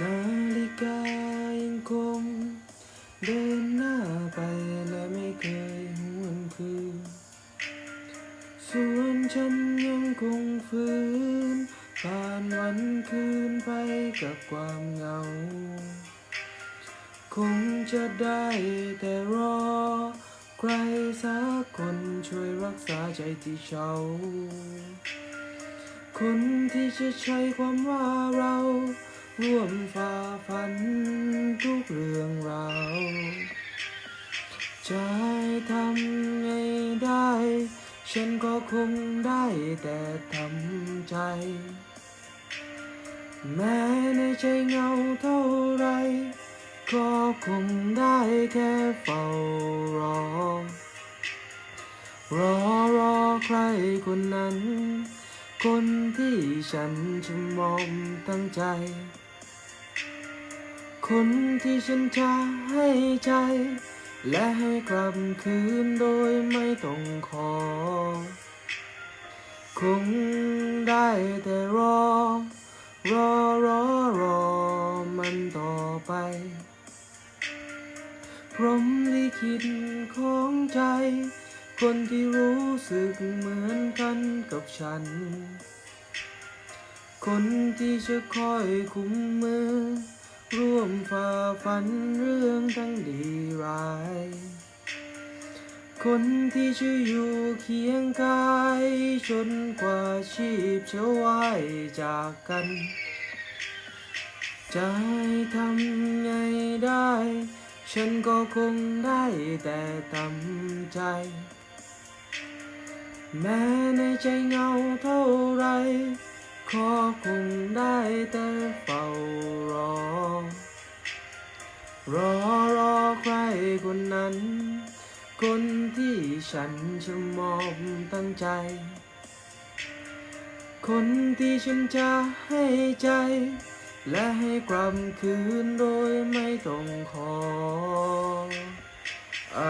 นาฬิกายังคง เดินหน้าไปและไม่เคยหวนคืน ส่วนฉันยังคงฝืนผ่านวันคืนไปกับความเหงา คงจะได้แต่รอ ใครสักคนช่วยรักษาใจที่เฉาคนที่จะใช้ความว่าเรา ร่วมฝ่าฟันทุกเรื่องราวจะให้ทำไงได้ ฉันก็คงได้แต่ทำใจ แม้ในใจเงาเท่าไร ก็คงได้แค่เฝ้ารอ รอรอใครคนนั้น คนที่ฉันจะมองตั้งใจ คนที่ฉันจะให้ใจ และให้กลับคืนโดยไม่ต้องขอ คงได้แต่รอ รอรอรอมันต่อไปพรมลิขิตของใจ คนที่รู้สึกเหมือนกันกับฉัน คนที่จะคอยคุ้มมือ ร่วมฝ่าฟันเรื่องทั้งดีร้าย คนที่จะอยู่เคียงกายจนกว่าชีพจะวายจากกันจะให้ทำไงได้ ฉันก็คงได้แต่ทำใจ แม้ในใจเงาเท่าไร ก็คงได้แต่เฝ้ารอ รอรอใครคนนั้น คนที่ฉันจะมอบตั้งใจ คนที่ฉันจะให้ใจ และให้กลับคืนโดยไม่ต้องขออ